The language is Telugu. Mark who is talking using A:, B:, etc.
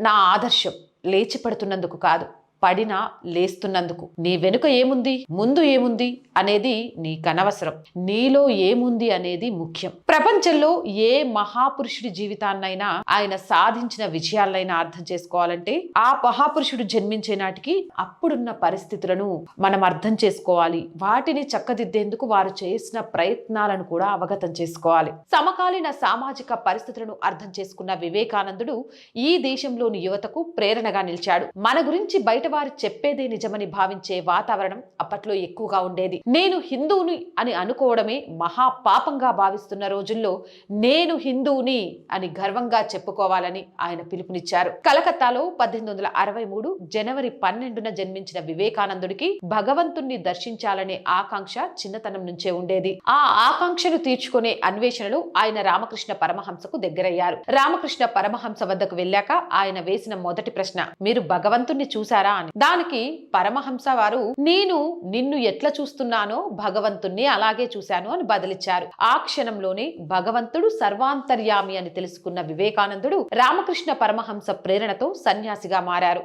A: నా ఆదర్శం లేచి పడుతున్నందుకు కాదు. పడినా లేస్తున్నందుకు. నీ వెనుక ఏముంది? ముందు ఏముంది? అనేది నీకనవసరం నీలో ఏముంది అనేది ముఖ్యం. ప్రపంచంలో ఏ మహాపురుషుడి జీవితాన్నైనా ఆయన సాధించిన విజయాలైనా అర్థం చేసుకోవాలంటే ఆ మహాపురుషుడు జన్మించే నాటికి అప్పుడున్న పరిస్థితులను మనం అర్థం చేసుకోవాలి. వాటిని చక్కదిద్దేందుకు వారు చేసిన ప్రయత్నాలను కూడా అవగతం చేసుకోవాలి. సమకాలీన సామాజిక పరిస్థితులను అర్థం చేసుకున్న వివేకానందుడు ఈ దేశంలోని యువతకు ప్రేరణగా నిలిచాడు. మన గురించి బయట వారు చెప్పేదే నిజమని భావించే వాతావరణం అప్పట్లో ఎక్కువగా ఉండేది. నేను హిందువుని అని అనుకోవడమే మహా పాపంగా భావిస్తున్న రోజుల్లో నేను హిందువుని అని గర్వంగా చెప్పుకోవాలని ఆయన పిలుపునిచ్చారు. కలకత్తాలో పద్దెనిమిది వందల అరవై మూడు జనవరి పన్నెండున జన్మించిన వివేకానందుడికి భగవంతుణ్ణి దర్శించాలనే ఆకాంక్ష చిన్నతనం నుంచే ఉండేది. ఆ ఆకాంక్షను తీర్చుకునే అన్వేషణలో ఆయన రామకృష్ణ పరమహంసకు దగ్గరయ్యారు. రామకృష్ణ పరమహంస వద్దకు వెళ్ళాక ఆయన వేసిన మొదటి ప్రశ్న మీరు భగవంతుణ్ణి చూసారా అని. దానికి పరమహంస వారు నేను నిన్ను ఎట్లా చూస్తున్నానో భగవంతుణ్ణి అలాగే చూశాను అని బదిలిచ్చారు. ఆ క్షణంలోనే భగవంతుడు సర్వాంతర్యామి అని తెలుసుకున్న వివేకానందుడు రామకృష్ణ పరమహంస ప్రేరణతో సన్యాసిగా మారారు.